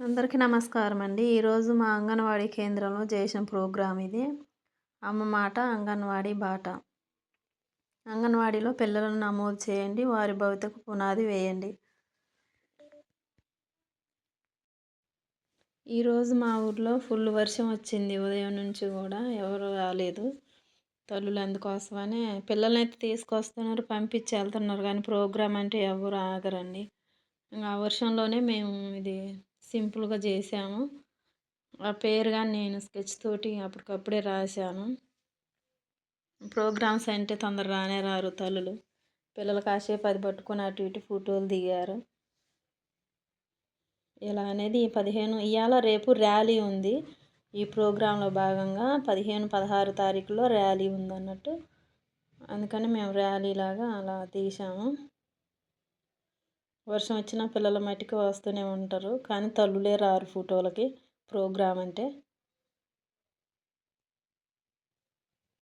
అందరికీ నమస్కారం అండి ఈరోజు మా అంగన్వాడీ కేంద్రంలో చేసిన ప్రోగ్రాం ఇది. అమ్మ మాట అంగన్వాడీ బాట. అంగన్వాడీలో పిల్లలను నమోదు చేయండి. వారి భవితకు పునాది వేయండి. ఈరోజు మా ఊర్లో ఫుల్ వర్షం వచ్చింది. ఉదయం నుంచి కూడా ఎవరు రాలేదు. తల్లులు అందుకోసమనే పిల్లల్ని అయితే తీసుకొస్తున్నారు పంపించి వెళ్తున్నారు. కానీ ప్రోగ్రాం అంటే ఎవరు ఆగరండి. ఇంకా ఆ వర్షంలోనే మేము ఇది సింపుల్గా చేశాము ఆ పేరు కానీ నేను స్కెచ్ తోటి అప్పటికప్పుడే రాశాను. ప్రోగ్రామ్స్ అంటే తొందర రానే రారు తల్లులు. పిల్లలు కాసేపు అది పట్టుకొని అటు ఇటు ఫోటోలు దిగారు. ఇలా అనేది పదిహేను ఇవాళ రేపు ర్యాలీ ఉంది. ఈ ప్రోగ్రాంలో భాగంగా పదిహేను పదహారు తారీఖులో ర్యాలీ ఉందన్నట్టు. అందుకని మేము ర్యాలీ లాగా అలా తీసాము వర్షం వచ్చిన పిల్లల మట్టుకు వస్తూనే ఉంటారు. కానీ తల్లులే రారు ఫోటోలకి. ప్రోగ్రామ్ అంటే